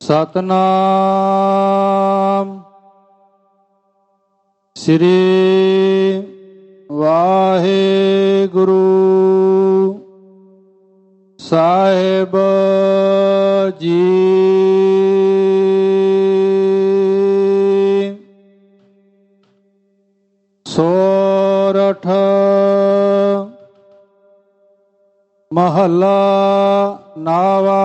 ਸਤਨਾਮ। ਸ੍ਰੀ ਵਾਹਿਗੁਰੂ ਸਾਹਿਬ ਜੀ। ਸੋਰਠ ਮਹੱਲਾ ਨਾਵਾ।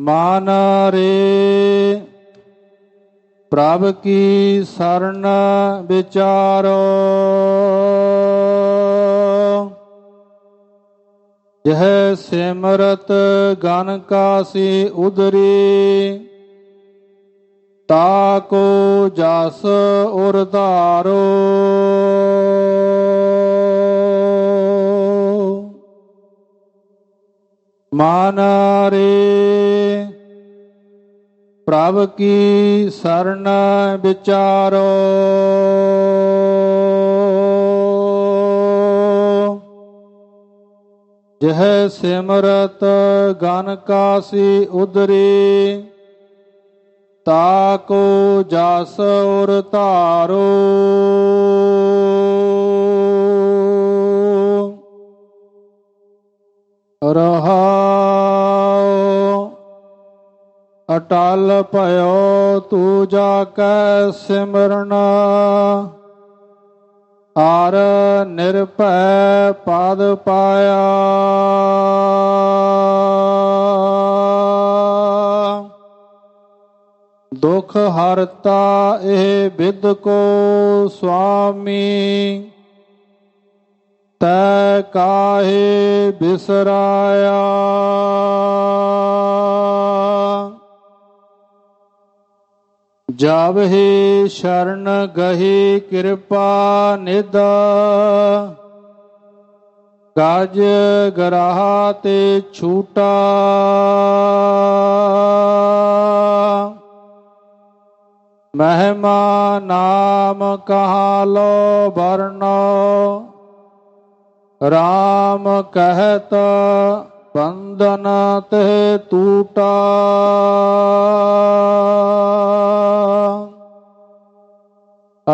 ਮਾਨ ਰੇ ਪ੍ਰਭ ਕੀ ਸ਼ਰਨ ਵਿਚਾਰੋ। ਯਹ ਸਿਮਰਤ ਗਨ ਕਾਸੀ ਉਦਰੀ, ਤਾ ਕੋ ਜਸ ਉਰ ਧਾਰੋ। ਰੇ ਪ੍ਰਭ ਕੀ ਸ਼ਰਨ ਵਿਚਾਰੋ। ਜਹ ਸਿਮਰਤ ਗਨ ਕਾਸੀ ਉਦਰੀ ਤਾ ਕੋ ਜਸ ਉਰ ਧਾਰੋ। ਰਹਾਉ ਅਟਲ ਭਇਓ, ਤੂ ਜਾ ਕੈ ਸਿਮਰਨ। ਆਰ ਨਿਰਭੈ ਪਦ ਪਾਇਆ। ਦੁਖ ਹਰਤਾ ਇਹ ਬਿਦ ਕੋ ਸੁਆਮੀ। ਤੈ ਕਾਹੇ ਬਿਸਰਾਇਆ। ਜਬ ਹੀ ਸ਼ਰਨ ਗਹੀ ਕਿਰਪਾ ਨਿਦ। ਗਜ ਗਰਾਹ ਤੇ ਛੂਟਾ। ਮਹਿਮਾ ਨਾਮ ਕਹਾ ਲੋ ਵਰਨੋ। RAM ਕਹਿਤ ਬੰਧਨ ਤੇ ਟੂਟਾ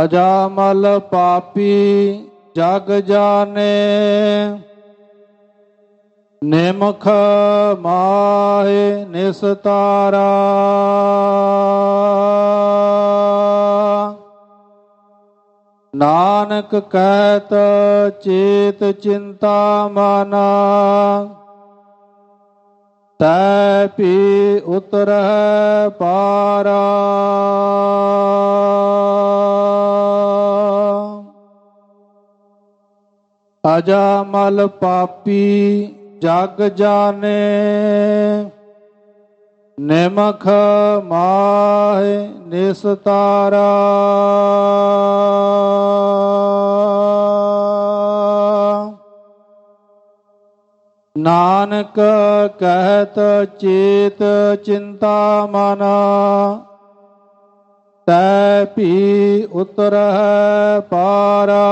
ਅਜਾਮਲ ਪਾਪੀ ਜਗ ਜਾਣੇ, ਨਿਮਖ ਮਾਹੇ ਨਿਸਤਾਰਾ। ਨਾਨਕ ਕਹਿਤ ਚੇਤ ਚਿੰਤਾ ਮਾਨਾ, ਤੈ ਪੀ ਉਤਰਹਿ ਪਾਰਾ। ਅਜਾਮਲ ਪਾਪੀ ਜਗ ਜਾਣੇ, ਨਿਮਖ ਮਾਹਿ ਨਿਸਤਾਰਾ। ਨਾਨਕ ਕਹਿਤ ਚੇਤ ਚਿੰਤਾ ਮਨਾ, ਤੈ ਭੀ ਉਤਰਹਿ ਪਾਰਾ।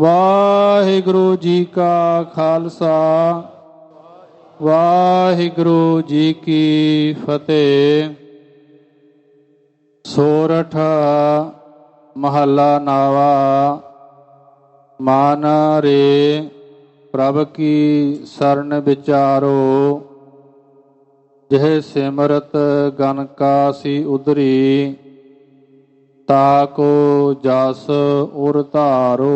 ਵਾਹਿਗੁਰੂ ਜੀ ਕਾ ਖਾਲਸਾ, ਵਾਹਿਗੁਰੂ ਜੀ ਕੀ ਫਤਿਹ। ਸੋਰਠ ਮਹੱਲਾ ਨਾਵਾ, ਮਾਨ ਰੇ ਪ੍ਰਭ ਕੀ ਸਰਨ ਵਿਚਾਰੋ। ਜਿਹ ਸਿਮਰਤ ਗਨ ਕਾਸੀ ਉਦਰੀ ਤਾ ਕੋ ਜਸ ਉਰ ਧਾਰੋ।